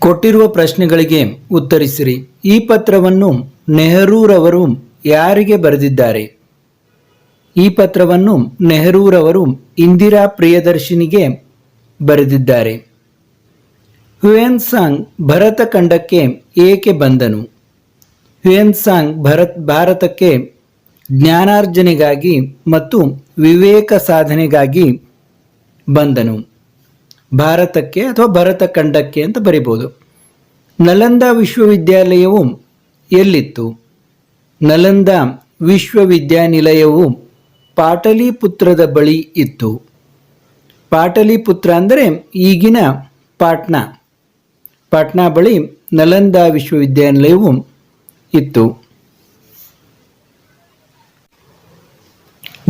ಕೊಟ್ಟಿರುವ ಪ್ರಶ್ನೆಗಳಿಗೆ ಉತ್ತರಿಸಿರಿ. ಈ ಪತ್ರವನ್ನು ನೆಹರೂರವರು ಯಾರಿಗೆ ಬರೆದಿದ್ದಾರೆ? ಈ ಪತ್ರವನ್ನು ನೆಹರೂರವರು ಇಂದಿರಾ ಪ್ರಿಯದರ್ಶಿನಿಗೆ ಬರೆದಿದ್ದಾರೆ. ಸಾಂಗ್ ಭರತ ಖಂಡಕ್ಕೆ ಏಕೆ ಬಂದನು? ಸಾಂಗ್ ಭರತ್ ಭಾರತಕ್ಕೆ ಜ್ಞಾನಾರ್ಜನೆಗಾಗಿ ಮತ್ತು ವಿವೇಕ ಸಾಧನೆಗಾಗಿ ಬಂದನು. ಭಾರತಕ್ಕೆ ಅಥವಾ ಭರತ ಖಂಡಕ್ಕೆ ಅಂತ ಬರಿಬೋದು. ನಲಂದ ವಿಶ್ವವಿದ್ಯಾಲಯವು ಎಲ್ಲಿತ್ತು? ನಲಂದ ವಿಶ್ವವಿದ್ಯಾನಿಲಯವು ಪಾಟಲಿಪುತ್ರದ ಬಳಿ ಇತ್ತು. ಪಾಟಲಿಪುತ್ರ ಅಂದರೆ ಈಗಿನ ಪಾಟ್ನಾ. ಪಾಟ್ನಾ ಬಳಿ ನಲಂದ ವಿಶ್ವವಿದ್ಯಾನಿಲಯವು ಇತ್ತು.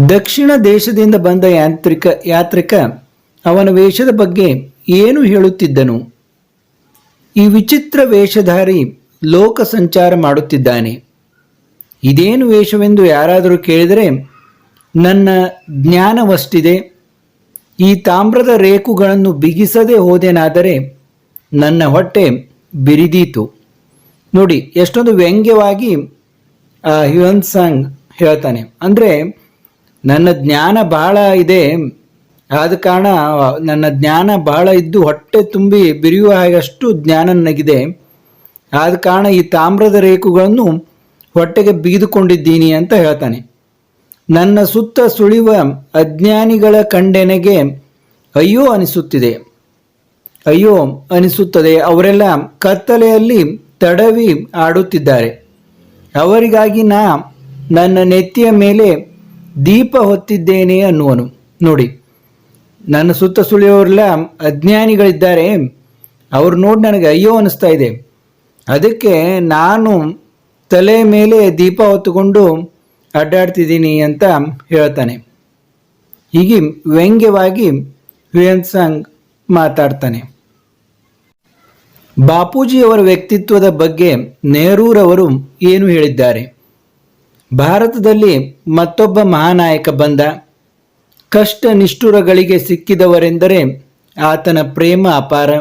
ದಕ್ಷಿಣ ದೇಶದಿಂದ ಬಂದ ಯಾಂತ್ರಿಕ ಯಾತ್ರಿಕ ಅವನ ವೇಷದ ಬಗ್ಗೆ ಏನು ಹೇಳುತ್ತಿದ್ದನು? ಈ ವಿಚಿತ್ರ ವೇಷಧಾರಿ ಲೋಕ ಸಂಚಾರ ಮಾಡುತ್ತಿದ್ದಾನೆ. ಇದೇನು ವೇಷವೆಂದು ಯಾರಾದರೂ ಕೇಳಿದರೆ, ನನ್ನ ಜ್ಞಾನವಷ್ಟಿದೆ. ಈ ತಾಮ್ರದ ರೇಕುಗಳನ್ನು ಬಿಗಿಸದೆ ಹೋದೆನಾದರೆ ನನ್ನ ಹೊಟ್ಟೆ ಬಿರಿದೀತು. ನೋಡಿ, ಎಷ್ಟೊಂದು ವ್ಯಂಗ್ಯವಾಗಿ ಹ್ಯುವನ್ ಸಾಂಗ್ ಹೇಳ್ತಾನೆ. ಅಂದರೆ, ನನ್ನ ಜ್ಞಾನ ಬಹಳ ಇದೆ ಆದ ಕಾರಣ, ನನ್ನ ಜ್ಞಾನ ಬಹಳ ಇದ್ದು ಹೊಟ್ಟೆ ತುಂಬಿ ಬಿರಿಯುವ ಹಾಗಷ್ಟು ಜ್ಞಾನ ನನಗಿದೆ. ಆದ ಕಾರಣ ಈ ತಾಮ್ರದ ರೇಖುಗಳನ್ನು ಹೊಟ್ಟೆಗೆ ಬಿಗಿದುಕೊಂಡಿದ್ದೀನಿ ಅಂತ ಹೇಳ್ತಾನೆ. ನನ್ನ ಸುತ್ತ ಸುಳಿವ ಅಜ್ಞಾನಿಗಳ ಕಂಡೆನೆಗೆ ಅಯ್ಯೋ ಅನಿಸುತ್ತಿದೆ. ಅಯ್ಯೋ ಅನಿಸುತ್ತದೆ. ಅವರೆಲ್ಲ ಕತ್ತಲೆಯಲ್ಲಿ ತಡವಿ ಆಡುತ್ತಿದ್ದಾರೆ. ಅವರಿಗಾಗಿ ನಾ ನನ್ನ ನೆತ್ತಿಯ ಮೇಲೆ ದೀಪ ಹೊತ್ತಿದ್ದೇನೆ ಅನ್ನುವನು. ನೋಡಿ. ನನ್ನ ಸುತ್ತ ಸುಳಿಯೋರೆಲ್ಲ ಅಜ್ಞಾನಿಗಳಿದ್ದಾರೆ. ಅವ್ರು ನೋಡಿ ನನಗೆ ಅಯ್ಯೋ ಅನಿಸ್ತಾ ಇದೆ. ಅದಕ್ಕೆ ನಾನು ತಲೆ ಮೇಲೆ ದೀಪ ಹೊತ್ತುಕೊಂಡು ಅಡ್ಡಾಡ್ತಿದ್ದೀನಿ ಅಂತ ಹೇಳ್ತಾನೆ. ಹೀಗೆ ವ್ಯಂಗ್ಯವಾಗಿ ಸಾಂಗ್ ಮಾತಾಡ್ತಾನೆ. ಬಾಪೂಜಿಯವರ ವ್ಯಕ್ತಿತ್ವದ ಬಗ್ಗೆ ನೆಹರೂರವರು ಏನು ಹೇಳಿದ್ದಾರೆ? ಭಾರತದಲ್ಲಿ ಮತ್ತೊಬ್ಬ ಮಹಾನಾಯಕ ಬಂದ. ಕಷ್ಟ ನಿಷ್ಠುರಗಳಿಗೆ ಸಿಕ್ಕಿದವರೆಂದರೆ ಆತನ ಪ್ರೇಮ ಅಪಾರ.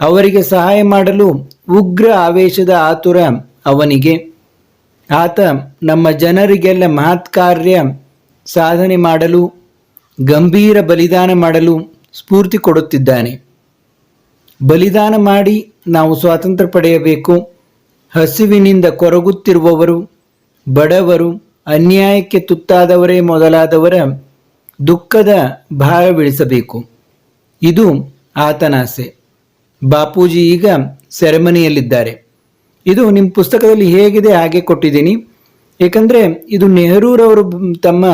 ಅವರಿಗೆ ಸಹಾಯ ಮಾಡಲು ಉಗ್ರ ಆವೇಶದ ಆತುರ ಅವನಿಗೆ. ಆತ ನಮ್ಮ ಜನರಿಗೆಲ್ಲ ಮಹತ್ ಕಾರ್ಯ ಸಾಧನೆ ಮಾಡಲು, ಗಂಭೀರ ಬಲಿದಾನ ಮಾಡಲು ಸ್ಫೂರ್ತಿ ಕೊಡುತ್ತಿದ್ದಾನೆ. ಬಲಿದಾನ ಮಾಡಿ ನಾವು ಸ್ವಾತಂತ್ರ್ಯ ಪಡೆಯಬೇಕು. ಹಸಿವಿನಿಂದ ಕೊರಗುತ್ತಿರುವವರು, ಬಡವರು, ಅನ್ಯಾಯಕ್ಕೆ ತುತ್ತಾದವರೇ ಮೊದಲಾದವರ ದುಃಖದ ಭಾರವಿಳಿಸಬೇಕು ಇದು ಆತನಾಸೆ ಬಾಪೂಜಿ ಈಗ ಸೆರೆಮನಿಯಲ್ಲಿದ್ದಾರೆ. ಇದು ನಿಮ್ಮ ಪುಸ್ತಕದಲ್ಲಿ ಹೇಗಿದೆ ಹಾಗೆ ಕೊಟ್ಟಿದ್ದೀನಿ. ಏಕೆಂದರೆ ಇದು ನೆಹರೂರವರು ತಮ್ಮ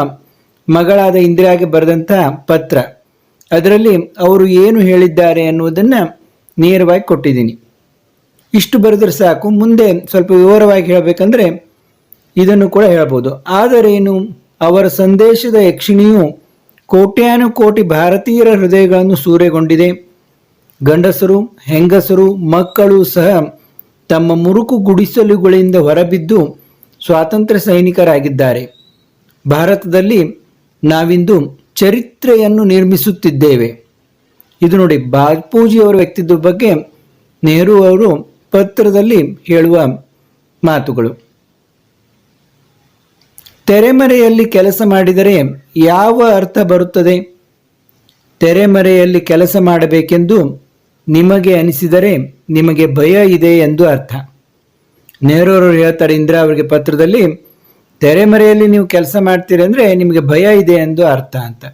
ಮಗಳಾದ ಇಂದಿರಾಗೆ ಬರೆದಂಥ ಪತ್ರ. ಅದರಲ್ಲಿ ಅವರು ಏನು ಹೇಳಿದ್ದಾರೆ ಅನ್ನುವುದನ್ನು ನೇರವಾಗಿ ಕೊಟ್ಟಿದ್ದೀನಿ. ಇಷ್ಟು ಬರೆದ್ರೆ ಸಾಕು. ಮುಂದೆ ಸ್ವಲ್ಪ ವಿವರವಾಗಿ ಹೇಳಬೇಕಂದ್ರೆ ಇದನ್ನು ಕೂಡ ಹೇಳ್ಬೋದು. ಆದರೇನು ಅವರ ಸಂದೇಶದ ಯಕ್ಷಿಣಿಯು ಕೋಟ್ಯಾನುಕೋಟಿ ಭಾರತೀಯರ ಹೃದಯಗಳನ್ನು ಸೂರೆಗೊಂಡಿದೆ. ಗಂಡಸರು, ಹೆಂಗಸರು, ಮಕ್ಕಳು ಸಹ ತಮ್ಮ ಮುರುಕು ಗುಡಿಸಲುಗಳಿಂದ ಹೊರಬಿದ್ದು ಸ್ವಾತಂತ್ರ್ಯ ಸೈನಿಕರಾಗಿದ್ದಾರೆ. ಭಾರತದಲ್ಲಿ ನಾವಿಂದು ಚರಿತ್ರೆಯನ್ನು ನಿರ್ಮಿಸುತ್ತಿದ್ದೇವೆ. ಇದು ನೋಡಿ ಬಾಪೂಜಿಯವರ ವ್ಯಕ್ತಿತ್ವದ ಬಗ್ಗೆ ನೆಹರು ಅವರು ಪತ್ರದಲ್ಲಿ ಹೇಳುವ ಮಾತುಗಳು. ತೆರೆಮರೆಯಲ್ಲಿ ಕೆಲಸ ಮಾಡಿದರೆ ಯಾವ ಅರ್ಥ ಬರುತ್ತದೆ? ತೆರೆಮರೆಯಲ್ಲಿ ಕೆಲಸ ಮಾಡಬೇಕೆಂದು ನಿಮಗೆ ಅನಿಸಿದರೆ ನಿಮಗೆ ಭಯ ಇದೆ ಎಂದು ಅರ್ಥ. ನೆಹರೂರು ಹೇಳ್ತಾರೆ ಇಂದಿರಾ ಅವರಿಗೆ ಪತ್ರದಲ್ಲಿ, ತೆರೆಮರೆಯಲ್ಲಿ ನೀವು ಕೆಲಸ ಮಾಡ್ತೀರಿ ಅಂದರೆ ನಿಮಗೆ ಭಯ ಇದೆ ಎಂದು ಅರ್ಥ ಅಂತ.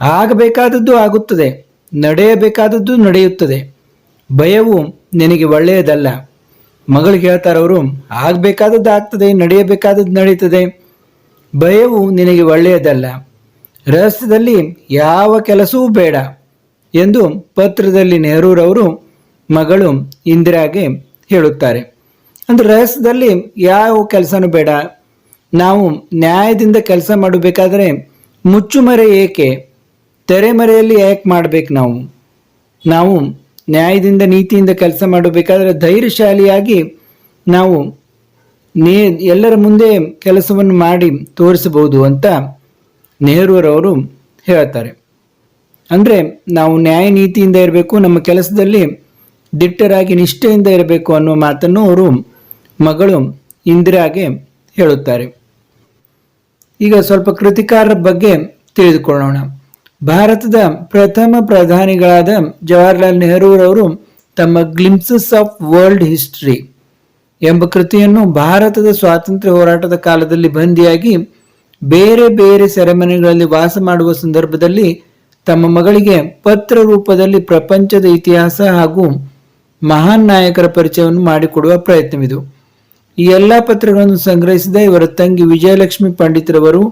ಆಗಬೇಕಾದದ್ದು ಆಗುತ್ತದೆ, ನಡೆಯಬೇಕಾದದ್ದು ನಡೆಯುತ್ತದೆ. ಭಯವು ನಿನಗೆ ಒಳ್ಳೆಯದಲ್ಲ. ಮಗಳಿಗೆ ಹೇಳ್ತಾರೆ ಅವರು ಆಗಬೇಕಾದದ್ದು ಆಗ್ತದೆ ನಡೆಯಬೇಕಾದದ್ದು ನಡೀತದೆ. ಭಯವು ನಿನಗೆ ಒಳ್ಳೆಯದಲ್ಲ. ರಹಸ್ಯದಲ್ಲಿ ಯಾವ ಕೆಲಸವೂ ಬೇಡ ಎಂದು ಪತ್ರದಲ್ಲಿ ನೆಹರೂರವರು ಮಗಳು ಇಂದಿರಾಗೆ ಹೇಳುತ್ತಾರೆ. ಅಂದರೆ ರಹಸ್ಯದಲ್ಲಿ ಯಾವ ಕೆಲಸನೂ ಬೇಡ. ನಾವು ನ್ಯಾಯದಿಂದ ಕೆಲಸ ಮಾಡಬೇಕಾದ್ರೆ ಮುಚ್ಚುಮರೆ ಏಕೆ? ತೆರೆಮರೆಯಲ್ಲಿ ಯಾಕೆ ಮಾಡಬೇಕು ನಾವು? ನಾವು ನ್ಯಾಯದಿಂದ ನೀತಿಯಿಂದ ಕೆಲಸ ಮಾಡಬೇಕಾದ್ರೆ ಧೈರ್ಯಶಾಲಿಯಾಗಿ ನಾವು ನೇ ಎಲ್ಲರ ಮುಂದೆ ಕೆಲಸವನ್ನು ಮಾಡಿ ತೋರಿಸಬಹುದು ಅಂತ ನೆಹರೂರವರು ಹೇಳ್ತಾರೆ. ಅಂದರೆ ನಾವು ನ್ಯಾಯ ನೀತಿಯಿಂದ ಇರಬೇಕು, ನಮ್ಮ ಕೆಲಸದಲ್ಲಿ ದಿಟ್ಟರಾಗಿ ನಿಷ್ಠೆಯಿಂದ ಇರಬೇಕು ಅನ್ನುವ ಮಾತನ್ನು ಅವರು ಮಗಳು ಇಂದಿರಾಗೆ ಹೇಳುತ್ತಾರೆ. ಈಗ ಸ್ವಲ್ಪ ಕೃತಿಕಾರರ ಬಗ್ಗೆ ತಿಳಿದುಕೊಳ್ಳೋಣ. ಭಾರತದ ಪ್ರಥಮ ಪ್ರಧಾನಿಗಳಾದ ಜವಾಹರ್ಲಾಲ್ ನೆಹರೂರವರು ತಮ್ಮ ಗ್ಲಿಮ್ಸಸ್ ಆಫ್ ವರ್ಲ್ಡ್ ಹಿಸ್ಟರಿ ಎಂಬ ಕೃತಿಯನ್ನು ಭಾರತದ ಸ್ವಾತಂತ್ರ್ಯ ಹೋರಾಟದ ಕಾಲದಲ್ಲಿ ಬಂದಿಯಾಗಿ ಬೇರೆ ಬೇರೆ ಸೆರೆಮನೆಗಳಲ್ಲಿ ವಾಸ ಮಾಡುವ ಸಂದರ್ಭದಲ್ಲಿ ತಮ್ಮ ಮಗಳಿಗೆ ಪತ್ರ ರೂಪದಲ್ಲಿ ಪ್ರಪಂಚದ ಇತಿಹಾಸ ಹಾಗೂ ಮಹಾನ್ ನಾಯಕರ ಪರಿಚಯವನ್ನು ಮಾಡಿಕೊಡುವ ಪ್ರಯತ್ನವಿದು. ಈ ಎಲ್ಲ ಪತ್ರಗಳನ್ನು ಸಂಗ್ರಹಿಸಿದ ಇವರ ತಂಗಿ ವಿಜಯಲಕ್ಷ್ಮಿ ಪಂಡಿತರವರು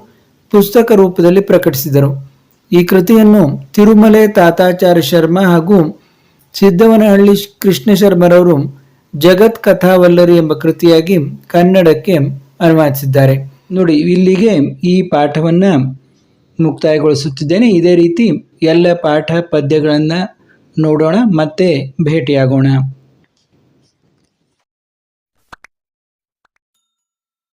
ಪುಸ್ತಕ ರೂಪದಲ್ಲಿ ಪ್ರಕಟಿಸಿದರು. ಈ ಕೃತಿಯನ್ನು ತಿರುಮಲೆ ತಾತಾಚಾರ್ಯ ಶರ್ಮಾ ಹಾಗೂ ಸಿದ್ದವನಹಳ್ಳಿ ಕೃಷ್ಣ ಶರ್ಮರವರು ಜಗತ್ ಕಥಾವಲ್ಲರಿ ಎಂಬ ಕೃತಿಯಾಗಿ ಕನ್ನಡಕ್ಕೆ ಅನುವಾದಿಸಿದ್ದಾರೆ. ನೋಡಿ, ಇಲ್ಲಿಗೆ ಈ ಪಾಠವನ್ನ ಮುಕ್ತಾಯಗೊಳಿಸುತ್ತಿದ್ದೇನೆ. ಇದೇ ರೀತಿ ಎಲ್ಲ ಪಾಠ ಪದ್ಯಗಳನ್ನು ನೋಡೋಣ, ಮತ್ತೆ ಭೇಟಿಯಾಗೋಣ.